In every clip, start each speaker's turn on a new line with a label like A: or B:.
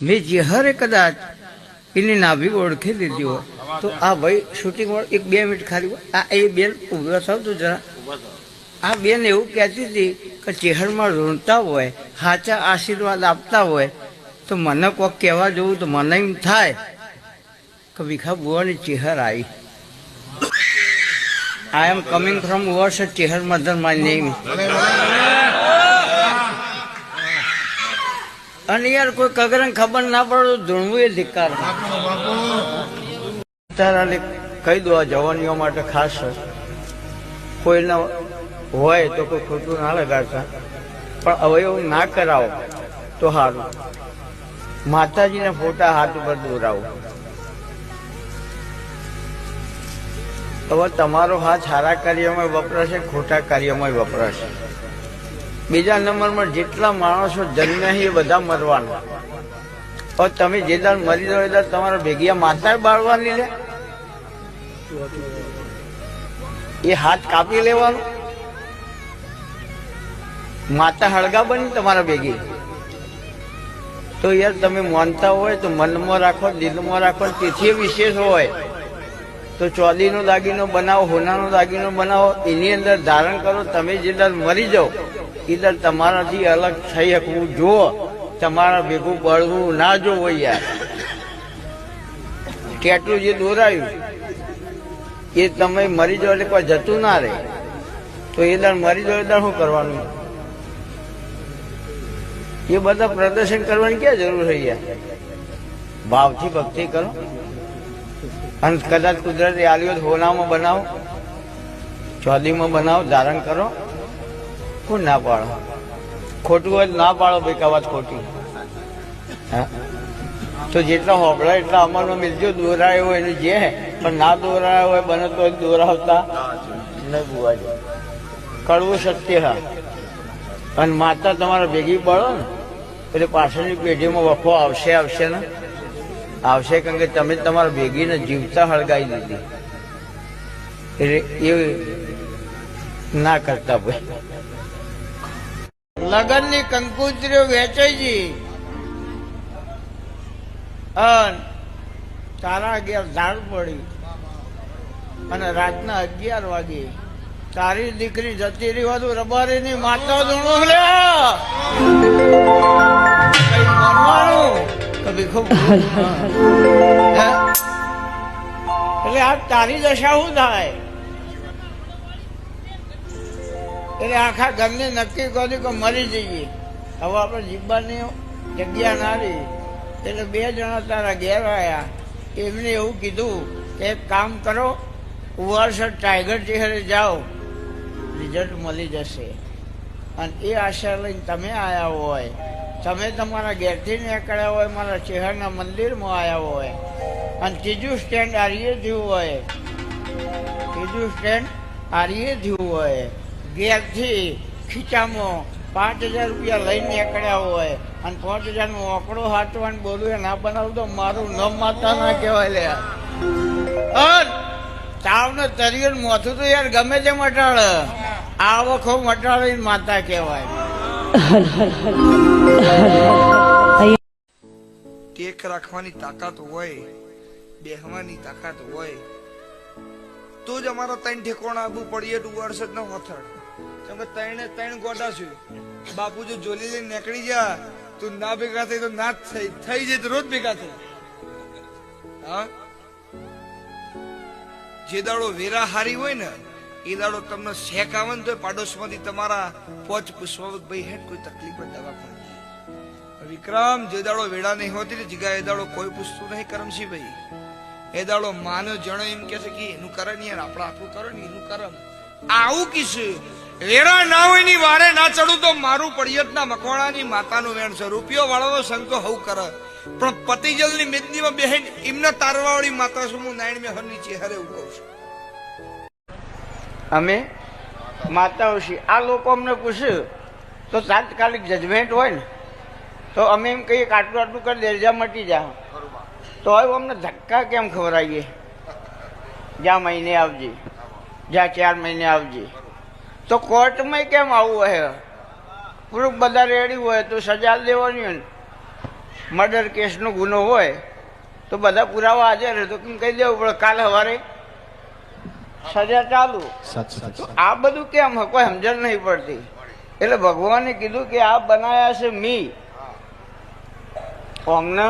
A: મેં જેહરે કદાચ એની નાભી ઓળખી દીધી હોય. તો આ ભાઈ શૂટિંગ એક બે મિનિટ ખાલી આ એ બેન ઊભા થાવ તો જરા. આ બેન એવું કહેતી હતી કે ચેહરમાં રોતા હોય, સાચા આશીર્વાદ આપતા હોય, તો મને કોક કહેવા જવું તો મને એમ થાય કે વિખા બુવાની ચેહર આવી. આઈ એમ કમિંગ ફ્રોમ વર્ષ ચેહર મધર માય નેમ અને યાર કોઈ કગરને ખબર ના પડે તો ધૂણવું એ ધિકાર તારાને કહી દો આ જવાનીઓ માટે ખાસ. કોઈના હોય તો કોઈ ખોટું ના લગાડતા. પણ હવે એવું ના કરાવો તો સારું. માતાજીના ફોટા હાથ ઉપર દોરાવો. હવે તમારો હાથ સારા કાર્યમાં વપરાશે, ખોટા કાર્યમાં વપરાશે. બીજા નંબરમાં જેટલા માણસો જન્મ્યા એ બધા મરવાના. તમે જે દાડ મરી જાઓ એ દાડ તમારા ભેગિયા માતા બાળવાની લે એ હાથ કાપી લેવાનો? માતા હળગા બની તમારા ભેગી? તો યાર તમે માનતા હોય તો મનમાં રાખો, દિલમાં રાખો, તેથી વિશેષ હોય. તો ચોદીનો દાગીનો બનાવો, હોનાનો દાગીનો બનાવો, એની અંદર ધારણ કરો, તમે જે દર મરી જાઓ એ દર તમારાથી અલગ થઈ શકવું જુઓ તમારા ભેગું બળવું ના જોવો યાર. કેટલું જે દોરાયું, એ તમે મરી જાવ એટલે કોઈ જતું ના રહે. તો એ દર મરી જાવ એ શું કરવાનું? એ બધા પ્રદર્શન કરવાની ક્યાં જરૂર છે યાર? ભાવથી, ભક્તિ કરો. અને કદાચ કુદરતી આલ્યો હોનામાં બનાવો ચોદીમાં બનાવો, ધારણ કરો. કોણ ના પાડો. ખોટું હોય ના પાડો ભાઈ વાત ખોટી. તો જેટલા હોબળા એટલા અમલમાં મિલજો દોરાયો હોય એનું જે, પણ ના દોરાયો હોય, બને તો દોરાવતા. નહીં બુવાજો કડવું સત્ય હા. અને માતા તમારા ભેગી પડો ને, એટલે પાછળની પેઢીમાં વખો આવશે આવશે ને? આવશે કારણ કે તમે તમારા ભેગીને જીવતા હળગાઈ દીધી. એટલે એ ના કરતા ભાઈ. લગનની કંકુતરીઓ વેચાઈ અન તારા અગિયાર ઝાડ પડી. અને રાતના અગિયાર વાગે તારી દીકરી જતી રહી હતું રબારી ની માતા ધૂણો એટલે આ તારી દશા શું થાય? એટલે આખા ઘરને નક્કી કર્યું કે મરી જઈએ. હવે આપણે જીવવાની જગ્યા ના રહી. એટલે બે જણા તારા ઘેર આવ્યા એમને એવું કીધું કે એક કામ કરો વર્ષ ટાઈગર ચહેરે જાઓ. રિઝલ્ટ મળી જશે. અને એ આશા લઈને તમે આવ્યા હોય. તમે તમારા ઘેરથી નીકળ્યા હોય, મારા શહેરના મંદિરમાં આવ્યા હોય. અને ત્રીજું સ્ટેન્ડ આર્ય થયું હોય. ત્રીજું સ્ટેન્ડ આર્ય થયું હોય. ઘેરથી ખીચામાં પાંચ હજાર રૂપિયા લઈને નીકળ્યા હોય અને પાંચ હજારનો આંકડો હાચવાનું બોલું એ ના બનાવું તો મારું ન માતા ના કહેવાય લે. અન, તાવને તરિયર મોથું તો યાર ગમે તે મટાડ આ વખો મટાડીને માતા કહેવાય.
B: ટેક રાખવાની તાકાત હોય, બેહવાની તાકાત હોય, તો જ અમારા ત્રણ ઠેકોણા આબુ પડીએ વર્ષ જ ન હોથડ કેમ કે ત્રણે ત્રણ ગોડા છે. બાપુ જો જોલી લઈને નીકળી જા તું ના ભેગા થઈ તો ના થઈ. થઈ જાય તો રોજ ભેગા થઈ હા? જે દાડો વેરા હારી હોય ને, એ દાડો તમને શેક આવે ને તો પાડોશમાંથી તમારા પોચ પુષ્પવત ભાઈ હેઠ કોઈ તકલીફ દવા વિક્રમ, જે દાડો વેળા નહીં હોતી ને જગ્યા એ દાડો કોઈ પૂછતું નહીં કરમશી ભાઈ. એ દાડો માનો જણો એમ કે છે કે એનું કરે ને યાર, આપણે આપણું કરો ને એનું કરમ આવું કીશું. વેરા ના હોયની વારે ના ચડું તો મારું પડિયત ના મકવાણાની માતાનું વેણ છે. રૂપિયો વાળો સંકો હવ કરે. પણ પતિજલની મેદનીમાં બેહેન એમના તારવાવાળી માતા શું હું નાયણ મેહરની ચહેરે ઊભો છું?
A: અમે માતાઓ છીએ. આ લોકો અમને પૂછ્યું તો તાત્કાલિક જજમેન્ટ હોય ને, તો અમે એમ કહીએ કે આટલું આટલું કરી દેરજા મટી જા. તો હવે અમને ધક્કા કેમ ખવડાવીએ? જ્યાં મહિને આવજે. જ્યાં ચાર મહિને આવજે. તો કોર્ટમાં કેમ આવવું હે? પ્રૂફ બધા રેડી હોય તો સજા દેવાની હોય મર્ડર કેસનો ગુનો હોય તો બધા પુરાવા હાજર તો કેમ કહી દેવું પડે? કાલે સવારે સજા ચાલુ.
C: સાચું
A: આ બધું કેમ? કોઈ સમજણ નહીં પડતી. એટલે ભગવાને કીધું કે આ બનાયા છે મી. ઓમને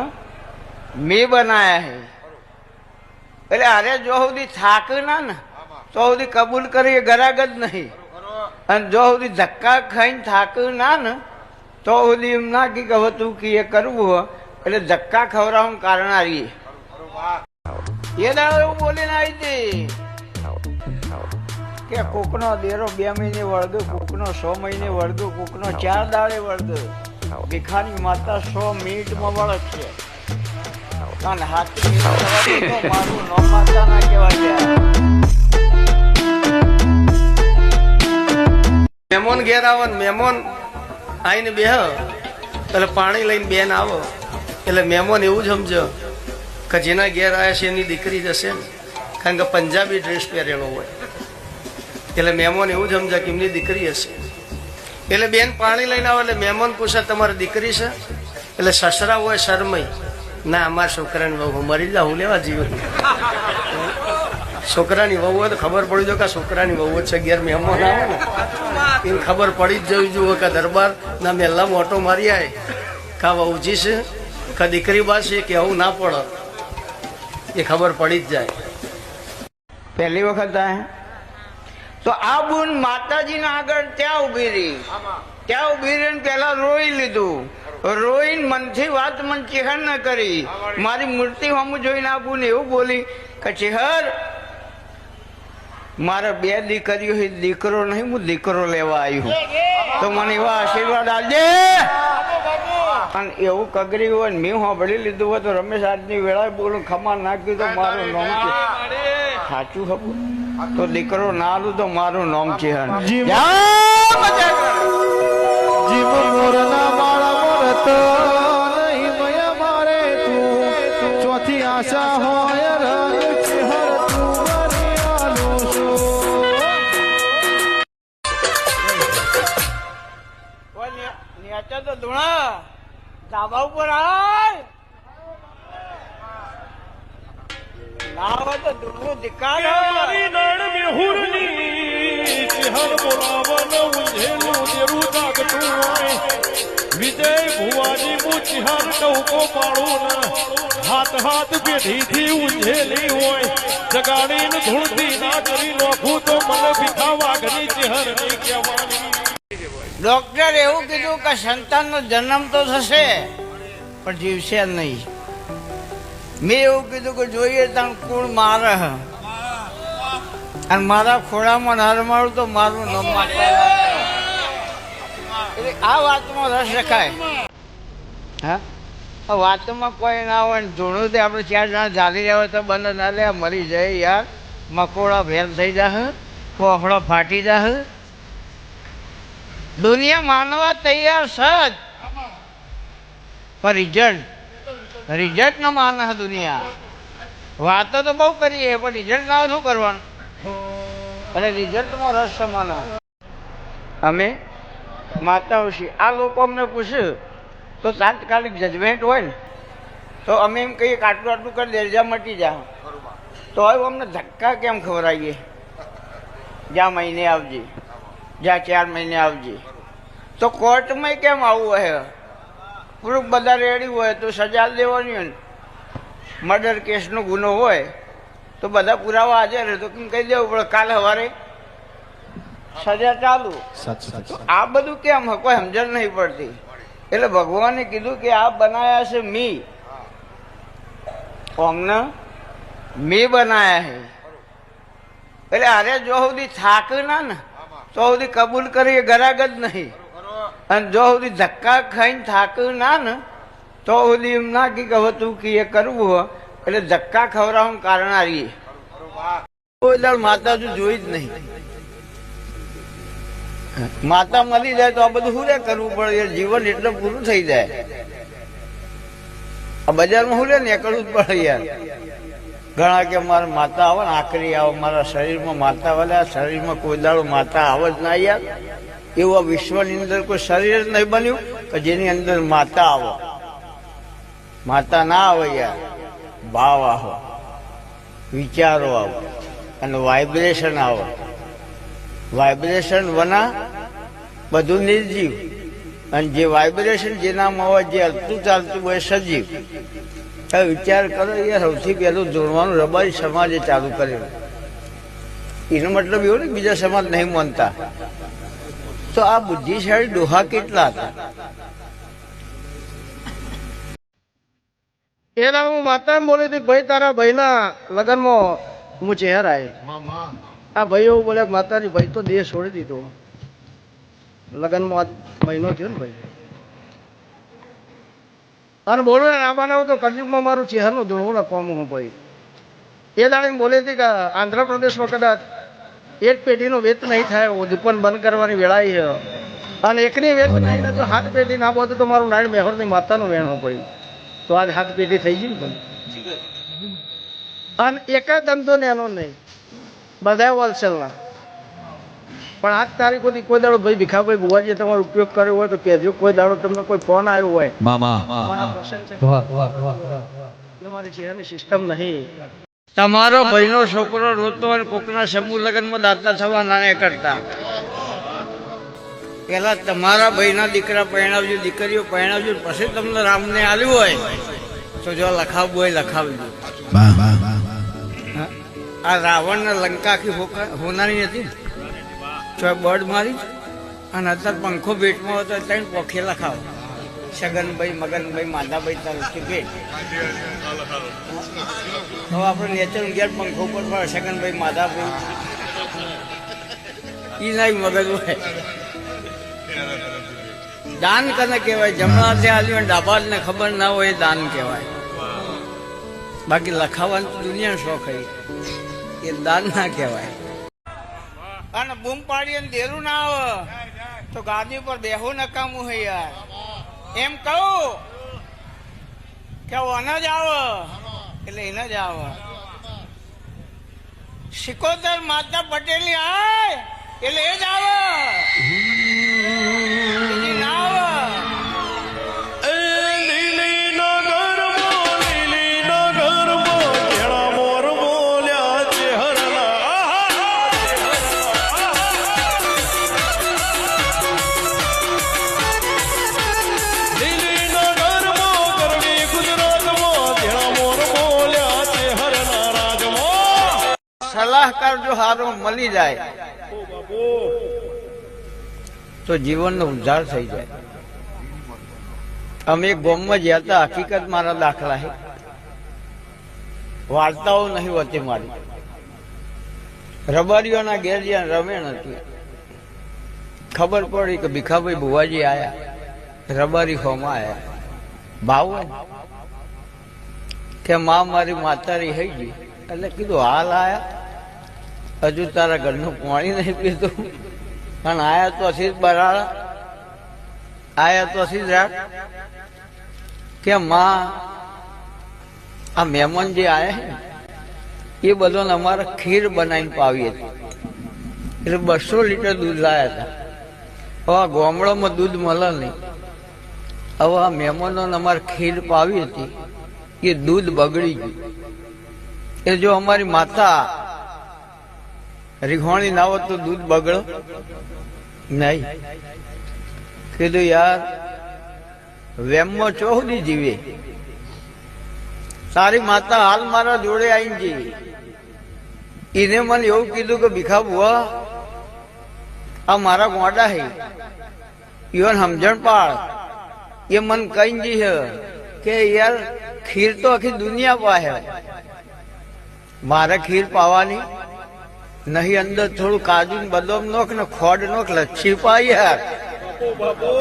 A: મી બનાયા છે. એટલે અરે જો સુધી થાક ના ને તો સુધી કબૂલ કરી એ ગરાગ જ નહીં. અને જો સુધી ધક્કા ખાઈને થાક્યું ના ને, તો સુધી એમ ના કે હવે તું કે એ કરવું એટલે ધક્કા ખવડાવવાનું કારણ આવીએ એ દાડો એવું બોલીને આવી હતી. કે કોકનો દેરો બે મહિને વળગો, કોકનો સો મહિને વળગો, કોકનો ચાર દાડે વળગો. ભીખાની માતા સો મિનિટમાં વળગશે છે. હાથી હાથ વળગે મારું નો માતા ના કહેવાય
D: મહેમાન ઘેર આવે ને મહેમાન આવીને બેહ. એટલે પાણી લઈને બેન આવો. એટલે મહેમાન એવું જ સમજો કે જેના ઘેર આવ્યા છે એની દીકરી જ હશે ને. કારણ કે પંજાબી ડ્રેસ પહેરેલો હોય. એટલે મહેમાન એવું જ સમજે કે એમની દીકરી હશે. એટલે બેન પાણી લઈને આવે એટલે મહેમાન પૂછે, તમારી દીકરી છે? એટલે સસરા હોય શરમય ના, અમારા છોકરાને બહુ મરી જા હું લેવા જીવ. છોકરાની વહુ હોય તો ખબર પડી જાય કે છોકરાની વહુ છે ઘેર મહેમાન આવે ને. એને ખબર પડી જ જવી જુઓ કે દરબાર. ના મેલા મોટો મારી આય. કા વહુજી છે, કા દીકરી બા છે, કે આવું ના પડે. એ ખબર પડી જ જાય.
A: પહેલી વખત આ? તો આ બુન માતાજીના આગળ ત્યાં ઊભી રહી. ત્યાં ઊભી રહીને પેલા રોઈ લીધું. રોઈને મનથી વાત મન ચેહર ન કરી. મારી મૂર્તિ હમું જોઈને આ બુન એવું બોલી કે ચેહર મારે બે દીકરીઓ દીકરો નહીં હું દીકરો લેવા આવ્યો તો મને એવા આશીર્વાદ આપજે. અને એવું કગરી હોય ને મેં સાંભળી લીધું હોય તો રમેશ આજની વેળાએ બોલું ખમા નાખ્યું તો મારું નામ છે. સાચું ખબર તો દીકરો ના આલું તો મારું નામ છે.
C: જીવ. મોરના માળા મોરતો નહીં મારે તું. ચોથી આશા હોય
A: ધૂણા ધાબા ઉપર આય.
E: વિજય ભુવાની હું ચહેર ટવકો પાડું ને. હાથ હાથ પેઢીથી ઊંઝેલી હોય. જગાડીને ધૂળથી ના કરી નોખું તો મને ભીખા વાઘની નહીં કહેવાની.
A: ડોક્ટર એવું કીધું કે સંતાનનો જન્મ તો થશે, પણ જીવશે નહીં. મેં એવું કીધું કે જોઈએ તણ કુળ મારે. અને મારા ખોળામાં નર મારું તો મારું ન એટલે આ વાતમાં રસ રખાય. હા? આ વાતમાં કોઈ ના હોય ને ધૂણું તે આપણે ચાર જણા ચાલી રહ્યા તો બંધ ના લે, મરી જાય યાર. મકોડા ભેલ થઈ જાહ કોહડો ફાટી જાહ. દુનિયા માનવા તૈયાર સજ પણ રિઝલ્ટ રિઝલ્ટ ન માને દુનિયા. વાતો તો બહુ કરીએ, પણ રિઝલ્ટ ના શું કરવાનું? અને રિઝલ્ટમાં રસ છે માને. અમે માતાઓ છીએ આ લોકો અમને પૂછ્યું, તો તાત્કાલિક જજમેન્ટ હોય ને, તો અમે એમ કહીએ આટલું આટલું કરી દે, જા મટી જા. તો હવે અમને ધક્કા કેમ ખવડાવીએ? જ્યાં મહિને આવજે જ્યાં ચાર મહિને આવજે. તો કોર્ટમાં કેમ આવવું હે? પ્રૂફ બધા રેડી હોય તો સજા દેવાની હોય મર્ડર કેસનો ગુનો હોય તો બધા પુરાવા હાજર તો કેમ કહી દેવું પડે? કાલે સવારે સજા ચાલુ. આ બધું કેમ? કોઈ સમજણ નહીં પડતી. એટલે ભગવાને કીધું કે આ બનાયા છે મી. અમને મી બનાયા છે એટલે અરે જો સુધી થાક ના ને તો સુધી કબૂલ કરીએ ગરાગ જ નહીં. અને જો સુધી ધક્કા ખાઈને થાક્યું ના ને, તો સુધી એમ ના કે હવે તું કે એ કરવું હોય એટલે ધક્કા ખવડાવવાનું કારણ આવીએ માતા તું જોઈ જ નહીં. માતા મળી જાય તો આ બધું શું કરવું પડે? જીવન એટલે પૂરું થઈ જાય. આ બજારમાં શું રે નીકળવું જ પડે યાર. ઘણા કે મારા માતા આવે ને, આખરી આવે. મારા શરીરમાં માતા વાલે શરીરમાં કોઈ દાડો માતા આવે જ ના યાર. એવું વિશ્વની અંદર કોઈ શરીર જ નહીં બન્યું કે જેની અંદર માતા આવો. માતા ના આવે યાર. ભાવ આવો. વિચારો આવો. અને વાઇબ્રેશન આવો. વાઇબ્રેશન વના બધું નિર્જીવ. અને જે વાઇબ્રેશન જેનામાં હોય, જે હલતું ચાલતું હોય સજીવ. વિચાર કરો એ સૌથી પહેલું જોડવાનું રબારી સમાજે ચાલુ કર્યું. એનો મતલબ એવો ને બીજા સમાજ નહીં માનતા. તો આ બુદ્ધિશાળી ડોહા કેટલા હતા?
D: એના હું માતા બોલી હતી, ભાઈ, તારા ભાઈના લગ્નમાં હું ચહેર આવ્યો આ ભાઈ એવું બોલે માતાજી, ભાઈ તો દેહ છોડી દીધો. લગ્નમાં મહિનો થયો ને ભાઈ. અને બોલું ને આમાં તો કલયુગમાં મારું ચહેરનું ધોળવું લખવાનું હું, ભાઈ. એ દાડે બોલી હતી કે આંધ્રપ્રદેશમાં કદાચ એક પેઢીનો વેત નહીં થાય ઉદ્દીપન બંધ કરવાની વેળાઈ છે. અને એકની વેત નહીં તો હાથ પેઢી ના બોલતો તો મારું નારાયણ મેહોરની માતાનું વેણ પડ્યું. તો આજ હાથ પેઢી થઈ ગયું ને અને એકા ધંધો ને એનો નહીં. બધા હોલસેલના. પણ આજ તારીખ સુધી કોઈ દાડો ભાઈ ભીખાભાઈ બુવાજીએ તમારો ઉપયોગ કર્યો હોય તો કહેજો કોઈ દાડો તમને કોઈ ફોન આવ્યો હોય. મારા પ્રસંગ છે. તમારી ચહેરાની સિસ્ટમ નહીં.
A: તમારો ભાઈનો છોકરો રોતો અને કોકના સમૂહ લગ્નમાં દાતા થવા ના કરતા. પેલા તમારા ભાઈના દીકરા પરણાવજો દીકરીઓ પરણાવજો પછી તમને રામને આવ્યું હોય. તો જો લખાવવું હોય લખાવજો? આ રાવણને લંકા કી હોનારી હતી તો બર્ડ મારી. અને અત્યારે પંખો ભેટમાં હતો ત્યાં પોખે લખાવો. સગનભાઈ મગનભાઈ માધાભાઈ તરફથી ભેટ હવે આપણે નેચર ગેર પંખો પર પડે સગનભાઈ માધાભાઈ. ઈ નહીં મગજ હોય. દાન કને કહેવાય? જમણા હાથે આલ્યું અને ડાબા ને ખબર ના હોય એ દાન કહેવાય. બાકી લખાવાની દુનિયા શોખ એ દાન ના કહેવાય. અને બૂમ પાડી અને દેરું ના આવે. તો ગાદી પર બેહું નકામું હોય યાર. એમ કહું કે ઓને જ આવો. એટલે એને જ આવો. સિકોતર માતા પટેલની આય, એટલે એ જ આવે. સલાહકાર જો સારો મળી જાય. તો જીવનનો ઉદ્ધાર થઈ જાય. અમે ગોમમાં ગયા હતા, હકીકત મારા દાખલા હે. વાર્તાઓ નહીં હોતી મારી. રબારીઓના ઘેર જ્યાં રમેણ હતી, ખબર પડી કે ભીખાભાઈ બુવાજી આયા, રબારી હોમાં આયા. ભાવ, કે મા, મારી માતારી થઈ ગઈ. એટલે કીધું, હાલ આયા. હજુ તારા ઘરનું પાણી નહીં પીતું પણ આયા તો હસી જ આયા તો રાખ. કે માં, આ મહેમાન જે આયા એ બધાને અમારે ખીર બનાવીને પાવી હતી. એટલે બસો લીટર દૂધ લાયા હતા. હવે આ ગામડામાં દૂધ મળે નહીં. હવે આ મહેમાનોને અમારે ખીર પાવી હતી. એ દૂધ બગડી ગયું. એ જો અમારી માતા રીઘોણી ના હોત તો દૂધ બગડો. નહીં. કીધું, યાર, વેમમાં ચોહદી જીવે. તારી માતા હાલ મારા જોડે આવીને જીવી. એને મને એવું કીધું કે, ભીખા બુઆ, આ મારા ગોડા હે. ઈવન સમજણ પાડ એ મન કઈ જી છે કે, યાર, ખીર તો આખી દુનિયા પાસે મારે ખીર પાવાની નહીં અંદર થોડું કાજુ બદામ નોખ ને ખોડ નોખ લચ્છી પાઈ યાર.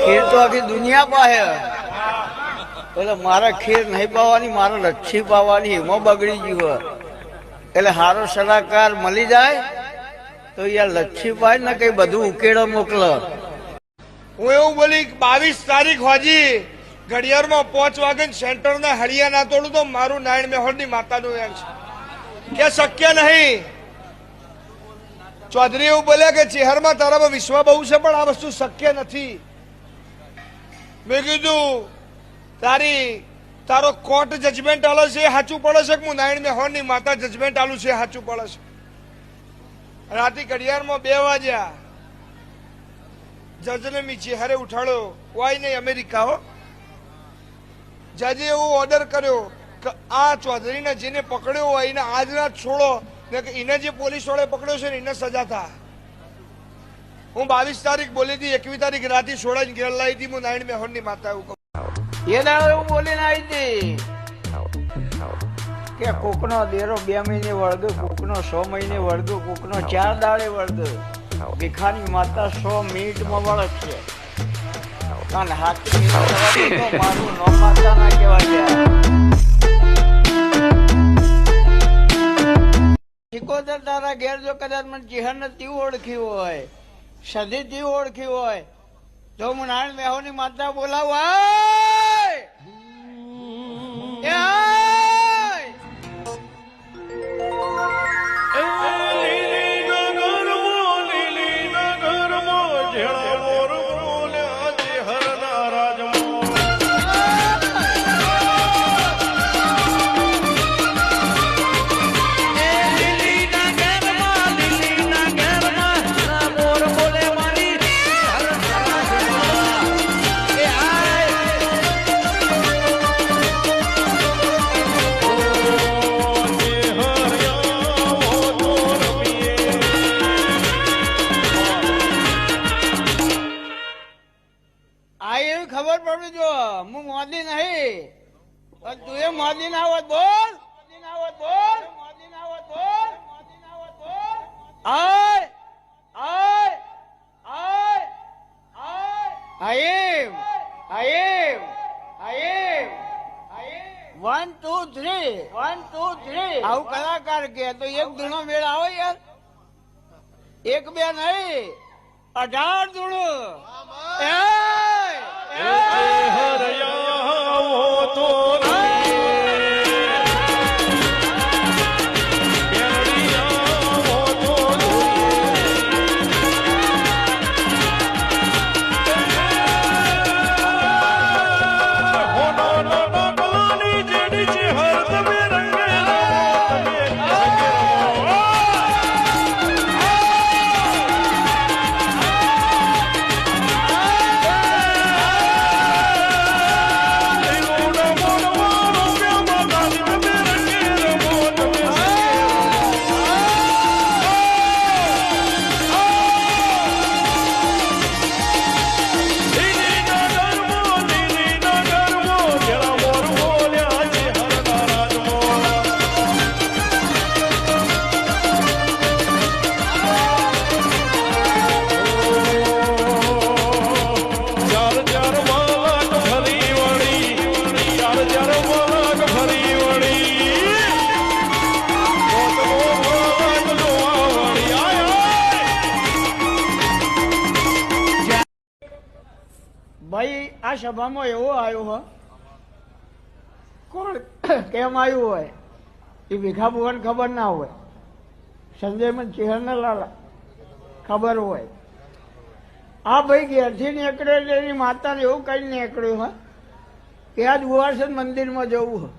A: ખીર તો આખી દુનિયા પાસે એટલે મારે ખીર નહીં પાવાની, મારે લચ્છી પાવાની, એમાં બગડી ગયું એટલે હારો સલાહકાર મળી જાય, તો યાર લચ્છી પાય ને કઈ બધું ઉકેડો મોકલો.
B: હું એવું બોલી બાવીસ તારીખ હોજી ઘડિયાળમાં પાંચ વાગે સેન્ટરના હળિયા ના તોડું તો મારું નારાયણ મેહોરની માતાનું એમ છે. કે શક્ય નહીં? ચૌધરી એવું બોલ્યા કે ચેહરમાં તારામાં વિશ્વ બહુ છે, પણ આ વસ્તુ શક્ય નથી. મેં કીધું, તારી, તારો કોર્ટ જજમેન્ટ આલો છે સાચું પડે છે કે હું નારાયણ મેહોરની માતા જજમેન્ટ આલું છે સાચું પડે છે? રાતે ઘડિયાળમાં બે વાગ્યા. જજને મી ચેહરે ઉઠાડ્યો વાય નહીં, અમેરિકા હો. જજે એવો ઓર્ડર કર્યો કે આ ચૌધરીને જેને પકડ્યો હોય એને આજના છોડો એને જે પોલીસ વાળે પકડ્યો છે ને એને સજા થા હું બાવીસ તારીખ બોલી હતી, એકવીસ તારીખ રાતે સોળા ઘેર લાવી હતી, હું નારાયણ મેહોરની માતા એવું કહું.
A: એ દાડો એવું બોલીને આવી હતી. કે કોકનો દેરો બે મહિને વળગે, કોકનો સો મહિને વળગે, કોકનો ચાર દાડે વળગે. ભીખાની માતા સો મિનિટમાં માં અને હાથી મિનિટ વળગે મારું નો માતા ના કહેવાય સિકોતર તારા ઘેર જો કદાચ મને ચિહન નથી ઓળખ્યું હોય સદીથી ઓળખ્યું હોય, તો હું નારાયણ મેહોની માતા બોલાવું ખબર પડવી જો હું મોદી નહીં. પણ તું એ મોદી ના હોત બોલ. મોદી ના હોત બોલ. મોદી ના હોત બોલ. મોદી ના હોત બોલ. I I I I. I'm I'm I'm one two three one two three આવું કલાકાર કે તો એક ધૂણો મેળ આવે યાર. એક બે નહીં. અઢાર ધૂળ એય!
E: હરિયા તો
A: આ એવો આવ્યો હો. કોણ કેમ આવ્યું હોય? એ ભીખા ભુવન ખબર ના હોય. સંજયમન ચિહન લાલા. ખબર હોય. આ ભાઈ ઘેરથી નીકળે એટલે એની માતાને એવું કઈ નીકળ્યું હોય કે આજ ઉવાસન મંદિરમાં જવું હોય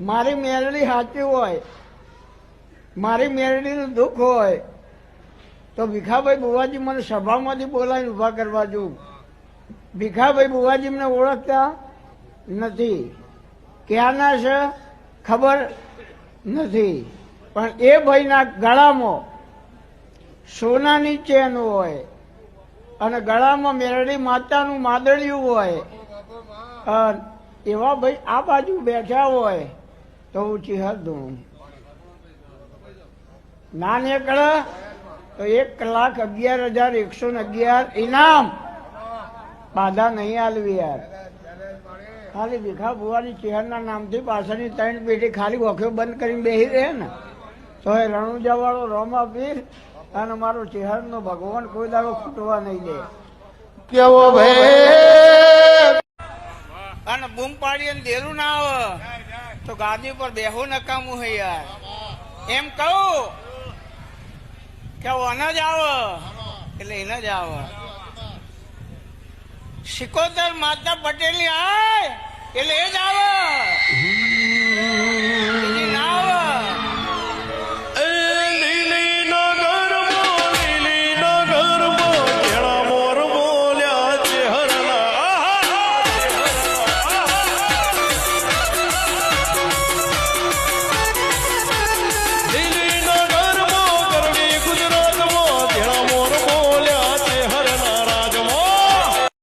A: મારી મેરડી સાચી હોય, મારી મેરડીનું દુઃખ હોય, તો ભીખાભાઈ બુવાજી મને સભામાંથી બોલાવીને ઊભા કરવા જોઉં ભીખાભાઈ બુવાજીમને ઓળખતા નથી. ક્યાંના છે? ખબર નથી. પણ એ ભાઈના ગળામાં સોનાની ચેન હોય અને ગળામાં મેરડી માતાનું માદળિયું હોય. એવા ભાઈ આ બાજુ બેઠા હોય તો હું ચિહર દઉં. ના નીકળે તો એક લાખ અગિયાર હજાર એકસો ને અગિયાર ઇનામ બાધા નહીં આલવી યાર. ખાલી ભીખા ભુવાની ચેહરના નામથી પાછળની ત્રણ પેઢી ખાલી વખો બંધ કરીને બેસી રહે ને. તો એ રણુજા વાળો રોમા પીર અને મારો ચેહરનો ભગવાન કોઈ દાડો ખૂટવા નહીં દે.
C: કેવો ભાઈ
A: અને બૂમ પાડી દેરું ના આવે. તો ગાદી પર બેહું નકામું હે યાર. એમ કહું કે ઓને જ આવે. એટલે એને જ આવે. સિકોતર માતા પટેલની આય! એટલે એ જ આવે.